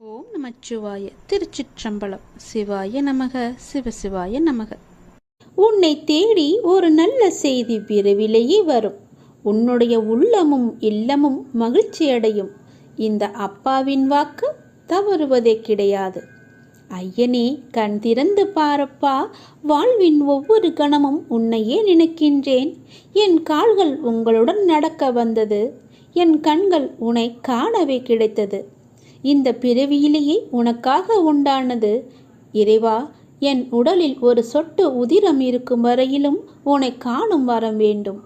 ஓம் நமச்சிவாய திருச்சிற்றம்பலம். சிவாய நமக. சிவசிவாய நமக. உன்னை தேடி ஒரு நல்ல செய்தி விரைவிலேயே வரும். உன்னுடைய உள்ளமும் இல்லமும் மகிழ்ச்சியடையும் இந்த அப்பாவின் வாக்கு தவறுவதே கிடையாது. ஐயனே கண் திறந்து பாரப்பா. வாழ்வின் ஒவ்வொரு கணமும் உன்னையே நினைக்கின்றேன். என் கால்கள் உங்களுடன் நடக்க வந்தது. என் கண்கள் உன்னை காணவே கிடைத்தது. இந்த பிறவியிலேயே உனக்காக உண்டானது. இறைவா என் உடலில் ஒரு சொட்டு உதிரம் இருக்கும் வரையிலும் உன்னை காணும் வரம் வேண்டும்.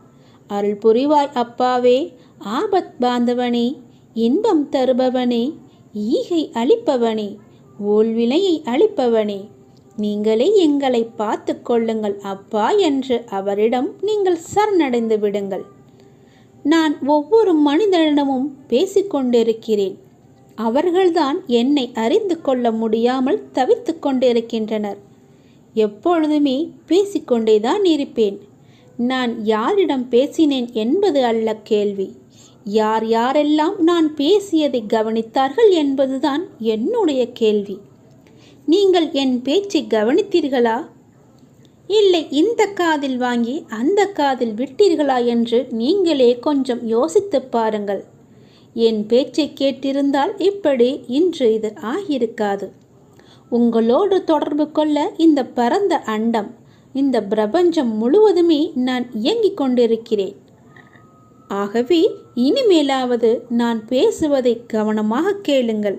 அருள் புரிவாய் அப்பாவே ஆபத் பாந்தவனே இன்பம் தருபவனே ஈகை அளிப்பவனே ஓல்வினையை அளிப்பவனே. நீங்களே எங்களை பார்த்து கொள்ளுங்கள் அப்பா என்று அவரிடம் நீங்கள் சரணடைந்து விடுங்கள். நான் ஒவ்வொரு மனிதனிடமும் பேசிக்கொண்டிருக்கிறேன் அவர்கள்தான் என்னை அறிந்து கொள்ள முடியாமல் தவித்து கொண்டிருக்கின்றனர். எப்பொழுதுமே பேசிக்கொண்டேதான் இருப்பேன். நான் யாரிடம் பேசினேன் என்பது அல்ல கேள்வி. யார் யாரெல்லாம் நான் பேசியதை கவனித்தார்கள் என்பதுதான் என்னுடைய கேள்வி. நீங்கள் என் பேச்சை கவனித்தீர்களா? இல்லை இந்த காதில் வாங்கி அந்த காதில் விட்டீர்களா என்று நீங்களே கொஞ்சம் யோசித்துப் பாருங்கள். என் பேச்சை கேட்டிருந்தால் இப்படி இன்று இது ஆகியிருக்காது. உங்களோடு தொடர்பு கொள்ள இந்த பரந்த அண்டம் இந்த பிரபஞ்சம் முழுவதுமே நான் இயங்கிக் கொண்டிருக்கிறேன். ஆகவே இனிமேலாவது நான் பேசுவதை கவனமாக கேளுங்கள்.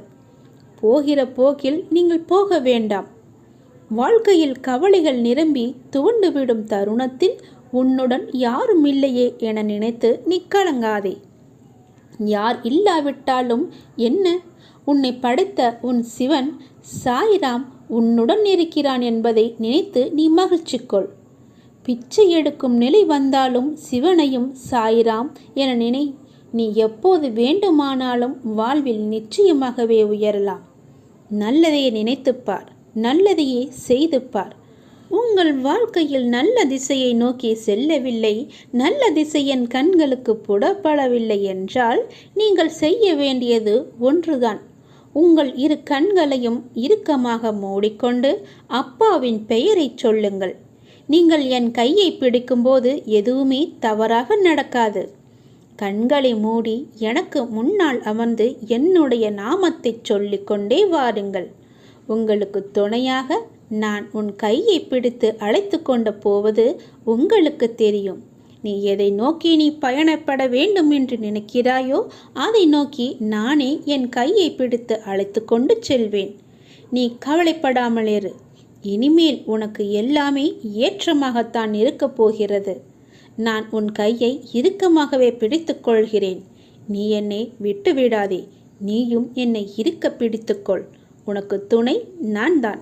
போகிற போக்கில் நீங்கள் போக வேண்டாம். வாழ்க்கையில் கவலைகள் நிரம்பி துவண்டுவிடும் தருணத்தில் உன்னுடன் யாரும் இல்லையே என நினைத்து நீ கலங்காதே. யார் இல்லாவிட்டாலும் என்ன? உன்னை படைத்த உன் சிவன் சாய்ராம் உன்னுடன் இருக்கிறான் என்பதை நினைத்து நீ மகிழ்ச்சி கொள் பிச்சை எடுக்கும் நிலை வந்தாலும் சிவனையும் சாய்ராம் என நினை. நீ எப்போது வேண்டுமானாலும் வாழ்வில் நிச்சயமாகவே உயரலாம். நல்லதையே நினைத்துப்பார் நல்லதையே செய்து பார். உங்கள் வாழ்க்கையில் நல்ல திசையை நோக்கி செல்லவில்லை நல்ல திசை என் கண்களுக்கு புடப்படவில்லை என்றால் நீங்கள் செய்ய வேண்டியது ஒன்றுதான். உங்கள் இரு கண்களையும் இறுக்கமாக மூடிக்கொண்டு அப்பாவின் பெயரை சொல்லுங்கள். நீங்கள் என் கையை பிடிக்கும்போது எதுவுமே தவறாக நடக்காது. கண்களை மூடி எனக்கு முன்னால் அமர்ந்து என்னுடைய நாமத்தை சொல்லிக்கொண்டே வாருங்கள். உங்களுக்கு துணையாக நான் உன் கையை பிடித்து அழைத்து கொண்டு போவது உங்களுக்கு தெரியும். நீ எதை நோக்கி நீ பயணப்பட வேண்டும் என்று நினைக்கிறாயோ அதை நோக்கி நானே என் கையை பிடித்து அழைத்து கொண்டு செல்வேன். நீ கவலைப்படாமல் இரு. இனிமேல் உனக்கு எல்லாமே ஏற்றமாகத்தான் இருக்கப் போகிறது. நான் உன் கையை இறுக்கமாகவே பிடித்து கொள்கிறேன். நீ என்னை விட்டு விடாதே நீயும் என்னை இருக்க பிடித்துக்கொள் உனக்கு துணை நான் தான்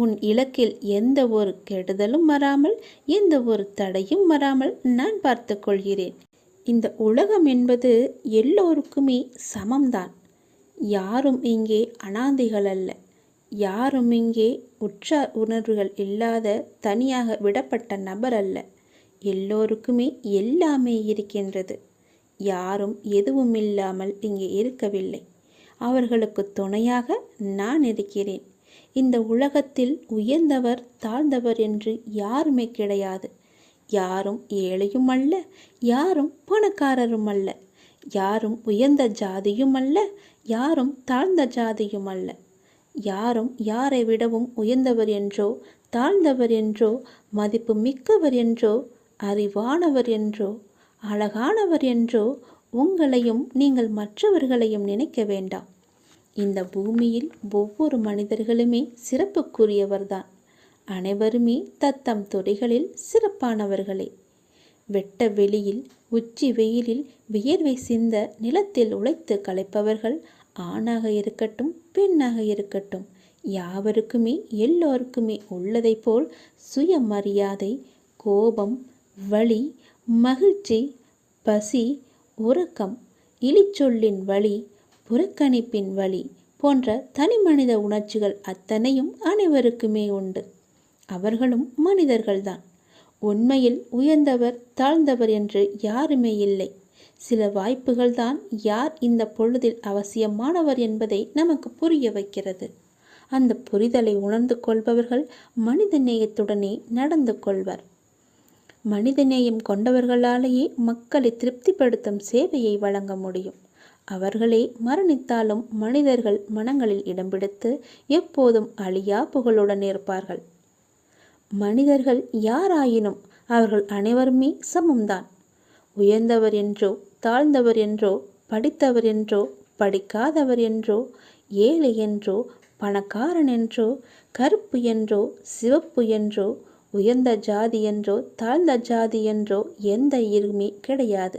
உன் இலக்கில் எந்த ஒரு கெடுதலும் வராமல் எந்த ஒரு தடையும் வராமல் நான் பார்த்து கொள்கிறேன். இந்த உலகம் என்பது எல்லோருக்குமே சமம்தான். யாரும் இங்கே அனாதைகள் அல்ல. யாரும் இங்கே உற்றார் உணர்வுகள் இல்லாத தனியாக விடப்பட்ட நபர் அல்ல. எல்லோருக்குமே எல்லாமே இருக்கின்றது. யாரும் எதுவும் இல்லாமல் இங்கே இருக்கவில்லை. அவர்களுக்கு துணையாக நான் இருக்கிறேன். இந்த உலகத்தில் உயர்ந்தவர் தாழ்ந்தவர் என்று யாருமே கிடையாது. யாரும் ஏழையும் அல்ல யாரும் பணக்காரரும் அல்ல. யாரும் உயர்ந்த ஜாதியும் அல்ல யாரும் தாழ்ந்த ஜாதியும் அல்ல. யாரும் யாரை விடவும் உயர்ந்தவர் என்றோ தாழ்ந்தவர் என்றோ மதிப்பு மிக்கவர் என்றோ அறிவானவர் என்றோ அழகானவர் என்றோ உங்களையும் நீங்கள் மற்றவர்களையும் நினைக்க வேண்டாம். இந்த பூமியில் ஒவ்வொரு மனிதர்களுமே சிறப்புக்குரியவர்தான். அனைவருமே தத்தம் துறைகளில் சிறப்பானவர்களே. வெட்ட வெளியில் உச்சி வெயிலில் வியர்வை சிந்த நிலத்தில் உழைத்து களைப்பவர்கள் ஆணாக இருக்கட்டும் பெண்ணாக இருக்கட்டும் யாவருக்குமே எல்லோருக்குமே உள்ளதைப் போல் சுயமரியாதை கோபம் வழி மகிழ்ச்சி பசி உறக்கம் இழிச்சொல்லின் வழி புறக்கணிப்பின் வழி போன்ற தனி மனித உணர்ச்சிகள் அத்தனையும் அனைவருக்குமே உண்டு. அவர்களும் மனிதர்கள்தான். உண்மையில் உயர்ந்தவர் தாழ்ந்தவர் என்று யாருமே இல்லை. சில வாய்ப்புகள்தான் யார் இந்த பொழுதில் அவசியமானவர் என்பதை நமக்கு புரிய வைக்கிறது. அந்த புரிதலை உணர்ந்து கொள்பவர்கள் மனித நேயத்துடனே நடந்து கொள்வர். மனிதநேயம் கொண்டவர்களாலேயே மக்களை திருப்திப்படுத்தும் சேவையை வழங்க முடியும். அவர்களே மரணித்தாலும் மனிதர்கள் மனங்களில் இடம் பிடித்து எப்போதும் அழியா புகழுடன் இருப்பார்கள். மனிதர்கள் யாராயினும் அவர்கள் அனைவருமே சமம்தான். உயர்ந்தவர் என்றோ தாழ்ந்தவர் என்றோ படித்தவர் என்றோ படிக்காதவர் என்றோ ஏழை என்றோ பணக்காரன் என்றோ கருப்பு என்றோ சிவப்பு என்றோ உயர்ந்த ஜாதி என்றோ தாழ்ந்த ஜாதி என்றோ எந்த இருமே கிடையாது.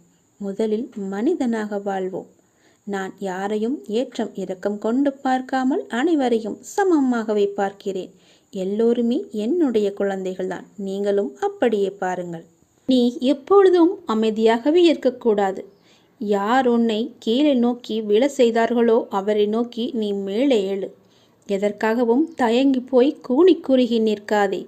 முதலில் மனிதனாக வாழ்வோம். நான் யாரையும் ஏற்றம் இரக்கம் கொண்டு பார்க்காமல் அனைவரையும் சமமாகவே பார்க்கிறேன். எல்லோருமே என்னுடைய குழந்தைகள்தான். நீங்களும் அப்படியே பாருங்கள். நீ எப்பொழுதும் அமைதியாகவே இருக்கக்கூடாது. யார் உன்னை கீழே நோக்கி விழ செய்தார்களோ அவரை நோக்கி நீ மேலே எழு எதற்காகவும் தயங்கி போய் கூணி குறுகி நிற்காதே.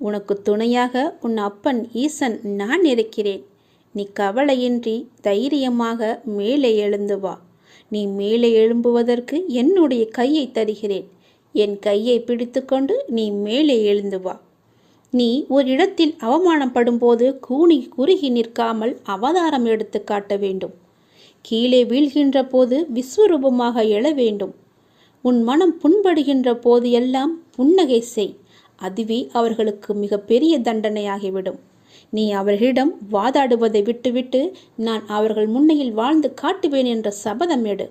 உனக்கு துணையாக உன் அப்பன் ஈசன் நான் இருக்கிறேன். நீ கவலையின்றி தைரியமாக மேலே எழுந்து வா. நீ மேலே எழும்புவதற்கு என்னுடைய கையை தருகிறேன். என் கையை பிடித்துக்கொண்டு நீ மேலே எழுந்து வா. நீ ஒரு இடத்தில் அவமானப்படும்போது கூணி குறுகி நிற்காமல் அவதாரம் எடுத்து காட்ட வேண்டும். கீழே வீழ்கின்ற போது விஸ்வரூபமாக எழ வேண்டும். உன் மனம் புண்படுகின்ற போது எல்லாம் புன்னகை செய். அதுவே அவர்களுக்கு மிகப்பெரிய தண்டனையாகிவிடும். நீ அவர்களிடம் வாதாடுவதை விட்டுவிட்டு நான் அவர்கள் முன்னையில் வாழ்ந்து காட்டுவேன் என்ற சபதம் எடு.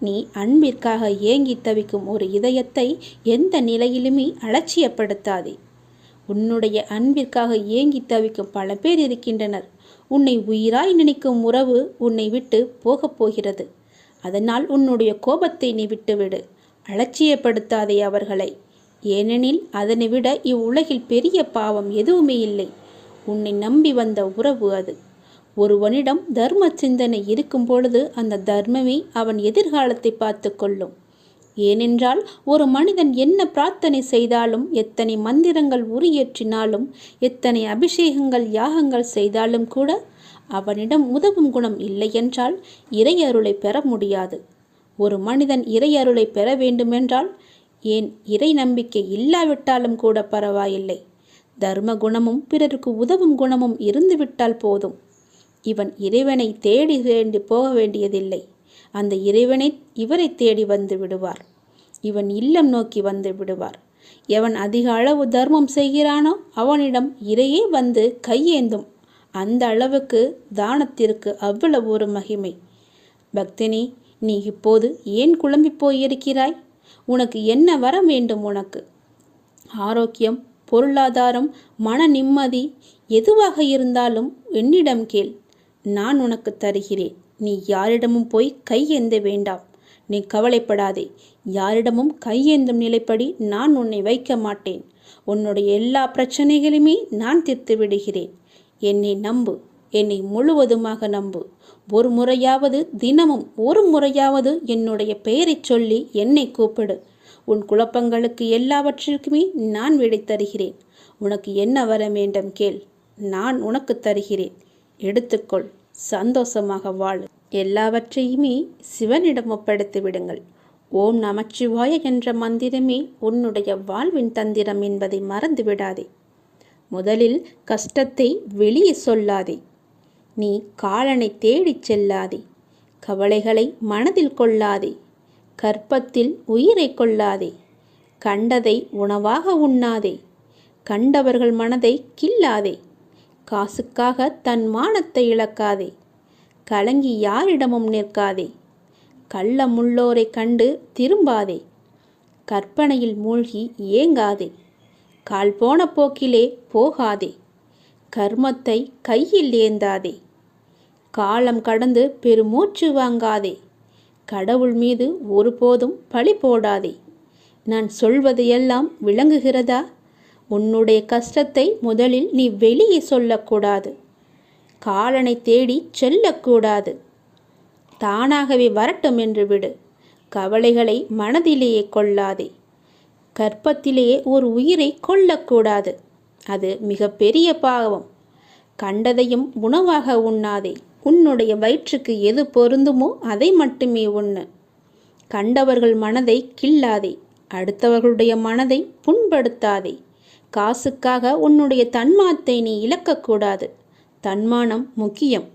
நீ அன்பிற்காக ஏங்கி தவிக்கும் ஒரு இதயத்தை எந்த நிலையிலுமே அலட்சியப்படுத்தாதே. உன்னுடைய அன்பிற்காக ஏங்கி தவிக்கும் பல பேர் இருக்கின்றனர். உன்னை உயிராய் நினைக்கும் உறவு உன்னை விட்டு போகப் போகிறது. அதனால் உன்னுடைய கோபத்தை நீ விட்டுவிடு. அலட்சியப்படுத்தாதே அவர்களை. ஏனெனில் அதனை விட இவ்வுலகில் பெரிய பாவம் எதுவுமே இல்லை. உன்னை நம்பி வந்த உறவு அது. ஒருவனிடம் தர்ம சிந்தனை இருக்கும் பொழுது அந்த தர்மமே அவன் எதிர்காலத்தை பார்த்து கொள்ளும். ஏனென்றால் ஒரு மனிதன் என்ன பிரார்த்தனை செய்தாலும் எத்தனை மந்திரங்கள் உரியேற்றினாலும் எத்தனை அபிஷேகங்கள் யாகங்கள் செய்தாலும் கூட அவனிடம் உதவும் குணம் இல்லையென்றால் இறையருளை பெற முடியாது. ஒரு மனிதன் இறையருளை பெற வேண்டுமென்றால் ஏன் இறை நம்பிக்கை இல்லாவிட்டாலும் கூட பரவாயில்லை. தர்ம குணமும் பிறருக்கு உதவும் குணமும் இருந்துவிட்டால் போதும். இவன் இறைவனை தேடி வேண்டி போக வேண்டியதில்லை. அந்த இறைவனை இவரை தேடி வந்து விடுவார். இவன் இல்லம் நோக்கி வந்து விடுவார். எவன் அதிக அளவு தர்மம் செய்கிறானோ அவனிடம் இறையே வந்து கையேந்தும். அந்த அளவுக்கு தானத்திற்கு அவ்வளவு ஒரு மகிமை. பக்தினி நீ இப்போது ஏன் குழம்பி போயிருக்கிறாய்? உனக்கு என்ன வர வேண்டும் உனக்கு? ஆரோக்கியம் பொருளாதாரம் மன நிம்மதி எதுவாக இருந்தாலும் என்னிடம் கேள். நான் உனக்கு தருகிறேன். நீ யாரிடமும் போய் கையேந்த வேண்டாம். நீ கவலைப்படாதே. யாரிடமும் கையேந்தும் நிலைப்படி நான் உன்னை வைக்க மாட்டேன். உன்னுடைய எல்லா பிரச்சனைகளையுமே நான் தீர்த்து விடுகிறேன். என்னை நம்பு. என்னை முழுவதுமாக நம்பு. ஒரு முறையாவது தினமும் ஒரு முறையாவது என்னுடைய பெயரைச் சொல்லி என்னை கூப்பிடு. உன் குழப்பங்களுக்கு எல்லாவற்றிற்குமே நான் விடை தருகிறேன். உனக்கு என்ன வர வேண்டும் கேள். நான் உனக்கு தருகிறேன். எடுத்துக்கொள். சந்தோஷமாக வாழ். எல்லாவற்றையுமே சிவனிடம் ஒப்படைத்து விடுங்கள். ஓம் நமச்சிவாய என்ற மந்திரமே உன்னுடைய வாழ்வின் தந்திரம் என்பதை மறந்து விடாதே. முதலில் கஷ்டத்தை வெளியே சொல்லாதே. நீ காலனை தேடிச் செல்லாதே. கவலைகளை மனதில் கொள்ளாதே. கற்பத்தில் உயிரை கொள்ளாதே. கண்டதை உணவாக உண்ணாதே. கண்டவர்கள் மனதை கில்லாதே காசுக்காக தன் மானத்தை இழக்காதே. கலங்கி யாரிடமும் நிற்காதே. கள்ள முள்ளோரை கண்டு திரும்பாதே. கற்பனையில் மூழ்கி ஏங்காதே. கால் போன போக்கிலே போகாதே. கர்மத்தை கையில் ஏந்தாதே. காலம் கடந்து பெருமூச்சு வாங்காதே. கடவுள் மீது ஒருபோதும் பழி போடாதே. நான் சொல்வதையெல்லாம் விளங்குகிறதா? உன்னுடைய கஷ்டத்தை முதலில் நீ வெளியே சொல்லக்கூடாது. காலனை தேடி செல்லக்கூடாது. தானாகவே வரட்டும் என்று விடு. கவலைகளை மனதிலேயே கொள்ளாதே. கற்பத்திலேயே ஒரு உயிரை கொல்லக்கூடாது. அது மிகப்பெரிய பாவம். கண்டதையும் உணவாக உண்ணாதே. உன்னுடைய வயிற்றுக்கு எது பொருந்துமோ அதை மட்டுமே உண்ணு. கண்டவர்கள் மனதை கில்லாதே அடுத்தவர்களுடைய மனதை புண்படுத்தாதே. காசுக்காக உன்னுடைய தன்மாத்தை நீ இழக்கக்கூடாது தன்மானம் முக்கியம்.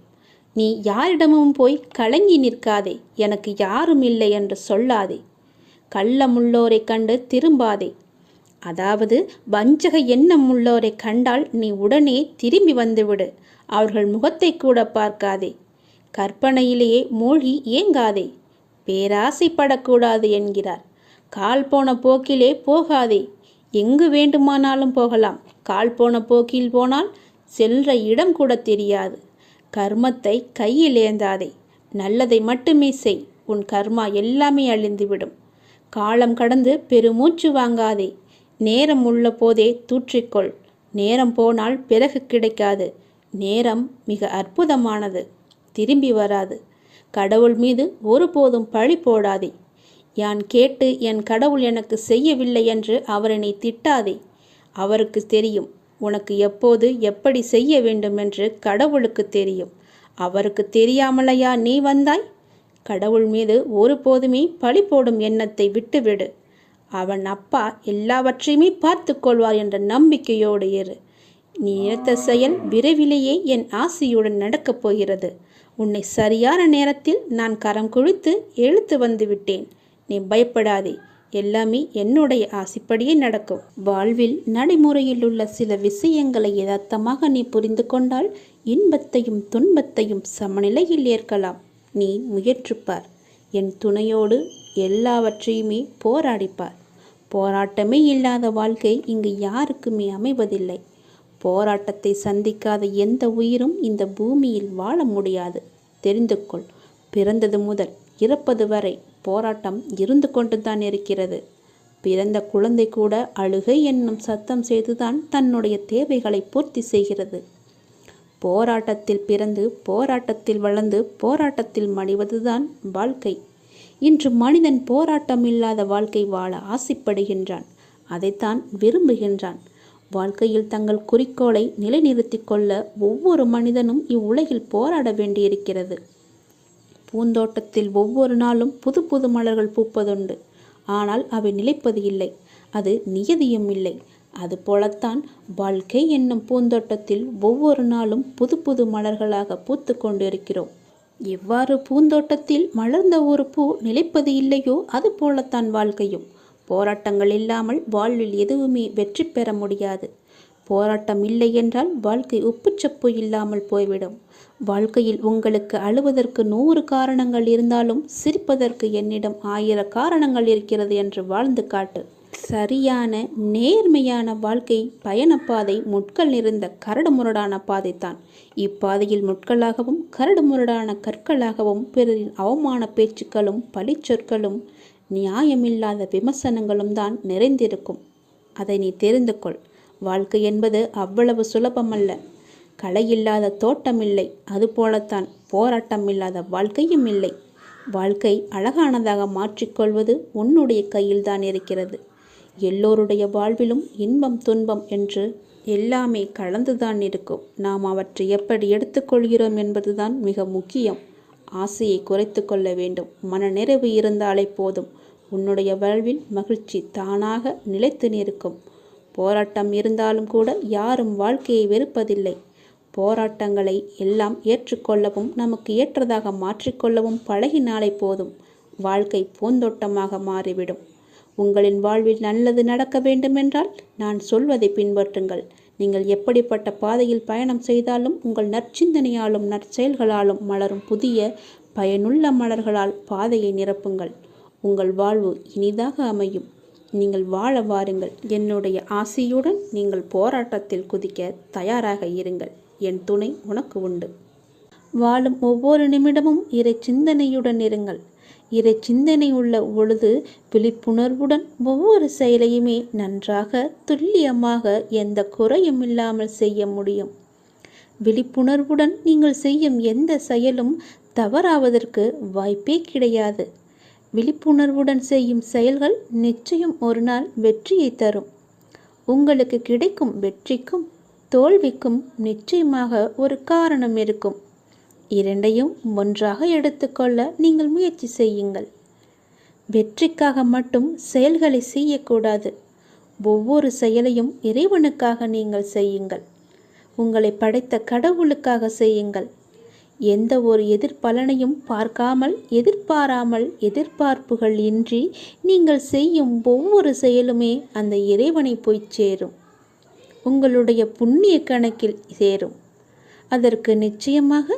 நீ யாரிடமும் போய் கலங்கி நிற்காதே எனக்கு யாரும் இல்லை என்று சொல்லாதே. கள்ளமுள்ளோரை கண்டு திரும்பாதே. அதாவது வஞ்சக எண்ணம் உள்ளோரை கண்டால் நீ உடனே திரும்பி வந்துவிடு. அவர்கள் முகத்தை கூட பார்க்காதே. கற்பனையிலேயே மூழ்கி ஏங்காதே. பேராசைப்படக்கூடாது என்கிறார். கால் போன போக்கிலே போகாதே. எங்கு வேண்டுமானாலும் போகலாம். கால் போன போக்கில் போனால் செல்ற இடம் கூட தெரியாது. கர்மத்தை கையில் ஏந்தாதே. நல்லதை மட்டுமே செய். உன் கர்மா எல்லாமே அழிந்துவிடும். காலம் கடந்து பெருமூச்சு வாங்காதே. நேரம் உள்ள போதே தூற்றிக்கொள். நேரம் போனால் பிறகு கிடைக்காது. நேரம் மிக அற்புதமானது. திரும்பி வராது. கடவுள் மீது ஒருபோதும் பழி போடாதே. யான் கேட்டு என் கடவுள் எனக்கு செய்யவில்லை என்று அவரனை திட்டாதே. அவருக்கு தெரியும் உனக்கு எப்போது எப்படி செய்ய வேண்டும் என்று கடவுளுக்கு தெரியும். அவருக்கு தெரியாமலையா நீ வந்தாய்? கடவுள் மீது ஒருபோதுமே பழி போடும் எண்ணத்தை விட்டுவிடு. அவன் அப்பா எல்லாவற்றையுமே பார்த்து கொள்வார் என்ற நம்பிக்கையோடு இரு. நீ எடுத்த செயல் விரைவிலேயே என் ஆசையுடன் நடக்கப் போகிறது. உன்னை சரியான நேரத்தில் நான் கரம் குழித்து எழுத்து வந்து விட்டேன். நீ பயப்படாதே. எல்லாமே என்னுடைய ஆசைப்படியே நடக்கும். வாழ்வில் நடைமுறையில் உள்ள சில விஷயங்களை யதார்த்தமாக நீ புரிந்து கொண்டால் இன்பத்தையும் துன்பத்தையும் சமநிலையில் ஏற்கலாம். நீ முயற்றுப்பார் என் துணையோடு எல்லாவற்றையுமே போராடிப்பார். போராட்டமே இல்லாத வாழ்க்கை இங்கு யாருக்குமே அமைவதில்லை. போராட்டத்தை சந்திக்காத எந்த உயிரும் இந்த பூமியில் வாழ முடியாது. தெரிந்து கொள் பிறந்தது முதல் இறப்பது வரை போராட்டம் இருந்து கொண்டுதான் இருக்கிறது. பிறந்த குழந்தை கூட அழுகை என்னும் சத்தம் செய்துதான் தன்னுடைய தேவைகளை பூர்த்தி செய்கிறது. போராட்டத்தில் பிறந்து போராட்டத்தில் வளர்ந்து போராட்டத்தில் மடிவதுதான் வாழ்க்கை. இன்று மனிதன் போராட்டம் இல்லாத வாழ்க்கை வாழ ஆசைப்படுகின்றான் அதைத்தான் விரும்புகின்றான். வாழ்க்கையில் தங்கள் குறிக்கோளை நிலைநிறுத்திக் கொள்ள ஒவ்வொரு மனிதனும் இவ்வுலகில் போராட வேண்டியிருக்கிறது. பூந்தோட்டத்தில் ஒவ்வொரு நாளும் புது புது மலர்கள் பூப்பதுண்டு. ஆனால் அவை நிலைப்பது இல்லை. அது நியதியும் இல்லை. அதுபோலத்தான் வாழ்க்கை என்னும் பூந்தோட்டத்தில் ஒவ்வொரு நாளும் புது புது மலர்களாக பூத்து கொண்டிருக்கிறோம். எவ்வாறு பூந்தோட்டத்தில் மலர்ந்த ஒரு பூ நிலைப்பது இல்லையோ அது போலத்தான் வாழ்க்கையும். போராட்டங்கள் இல்லாமல் வாழ்வில் எதுவுமே வெற்றி பெற முடியாது. போராட்டம் இல்லை என்றால் வாழ்க்கை உப்புச்சப்பு இல்லாமல் போய்விடும். வாழ்க்கையில் உங்களுக்கு அழுவதற்கு நூறு காரணங்கள் இருந்தாலும் சிரிப்பதற்கு என்னிடம் ஆயிர காரணங்கள் இருக்கிறது என்று வாழ்ந்து காட்டு. சரியான நேர்மையான வாழ்க்கை பயணப்பாதை முட்கள் நிறைந்த கரடுமுரடான பாதைத்தான் இப்பாதையில் முட்களாகவும் கரடுமுரடான கற்களாகவும் பிறரின் அவமான பேச்சுக்களும் பழிச்சொற்களும் நியாயமில்லாத விமர்சனங்களும் தான் நிறைந்திருக்கும். அதை நீ தெரிந்து கொள். வாழ்க்கை என்பது அவ்வளவு சுலபமல்ல. களை இல்லாத தோட்டம் இல்லை அதுபோலத்தான் போராட்டம் இல்லாத வாழ்க்கையும் இல்லை. வாழ்க்கை அழகானதாக மாற்றிக்கொள்வது உன்னுடைய கையில்தான் இருக்கிறது. எல்லோருடைய வாழ்விலும் இன்பம் துன்பம் என்று எல்லாமே கலந்துதான் இருக்கும். நாம் அவற்றை எப்படி எடுத்துக்கொள்கிறோம் என்பதுதான் மிக முக்கியம். ஆசையை குறைத்து கொள்ள வேண்டும். மன நிறைவு இருந்தாலே போதும். உன்னுடைய வாழ்வில் மகிழ்ச்சி தானாக நிலைத்து நிற்கும். போராட்டம் இருந்தாலும் கூட யாரும் வாழ்க்கையை வெறுப்பதில்லை. போராட்டங்களை எல்லாம் ஏற்றுக்கொள்ளவும் நமக்கு ஏற்றதாக மாற்றிக்கொள்ளவும் பழகினாலே போதும். வாழ்க்கை பூந்தோட்டமாக மாறிவிடும். உங்களின் வாழ்வில் நல்லது நடக்க வேண்டுமென்றால் நான் சொல்வதை பின்பற்றுங்கள். நீங்கள் எப்படிப்பட்ட பாதையில் பயணம் செய்தாலும் உங்கள் நற்சிந்தனையாலும் நற்செயல்களாலும் மலரும் புதிய பயனுள்ள மலர்களால் பாதையை நிரப்புங்கள். உங்கள் வாழ்வு இனிதாக அமையும். நீங்கள் வாழ வாருங்கள். என்னுடைய ஆசையுடன் நீங்கள் போராட்டத்தில் குதிக்க தயாராக இருங்கள். என் துணை உனக்கு உண்டு. வாழும் ஒவ்வொரு நிமிடமும் இறை சிந்தனையுடன் இருங்கள். இறை சிந்தனை உள்ள பொழுது விழிப்புணர்வுடன் ஒவ்வொரு செயலையுமே நன்றாக துல்லியமாக எந்த குறையும் இல்லாமல் செய்ய முடியும். விழிப்புணர்வுடன் நீங்கள் செய்யும் எந்த செயலும் தவறாவதற்கு வாய்ப்பே கிடையாது. விழிப்புணர்வுடன் செய்யும் செயல்கள் நிச்சயம் ஒரு நாள் வெற்றியை தரும். உங்களுக்கு கிடைக்கும் வெற்றிக்கும் தோல்விக்கும் நிச்சயமாக ஒரு காரணம் இருக்கும். இரண்டையும் ஒன்றாக எடுத்துக்கொள்ள நீங்கள் முயற்சி செய்யுங்கள். வெற்றிக்காக மட்டும் செயல்களை செய்யக்கூடாது. ஒவ்வொரு செயலையும் இறைவனுக்காக நீங்கள் செய்யுங்கள். உங்களை படைத்த கடவுளுக்காக செய்யுங்கள். எந்த ஒரு எதிர்பலனையும் பார்க்காமல் எதிர்பாராமல் எதிர்பார்ப்புகள் இன்றி நீங்கள் செய்யும் ஒவ்வொரு செயலுமே அந்த இறைவனை போய் சேரும். உங்களுடைய புண்ணிய கணக்கில் சேரும். அதற்கு நிச்சயமாக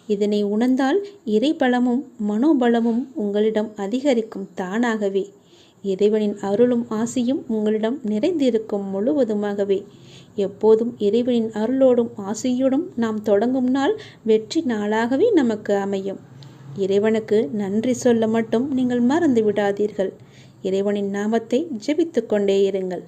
இதனை உணர்ந்தால் இறைபலமும் மனோபலமும் உங்களிடம் அதிகரிக்கும் தானாகவே. இறைவனின் அருளும் ஆசியும் உங்களிடம் நிறைந்திருக்கும் முழுவதுமாகவே. எப்போதும் இறைவனின் அருளோடும் ஆசையோடும் நாம் தொடங்கும் நாள் வெற்றி நாளாகவே நமக்கு அமையும். இறைவனுக்கு நன்றி சொல்ல மட்டும் நீங்கள் மறந்து விடாதீர்கள். இறைவனின் நாமத்தை ஜெபித்து கொண்டே இருங்கள்.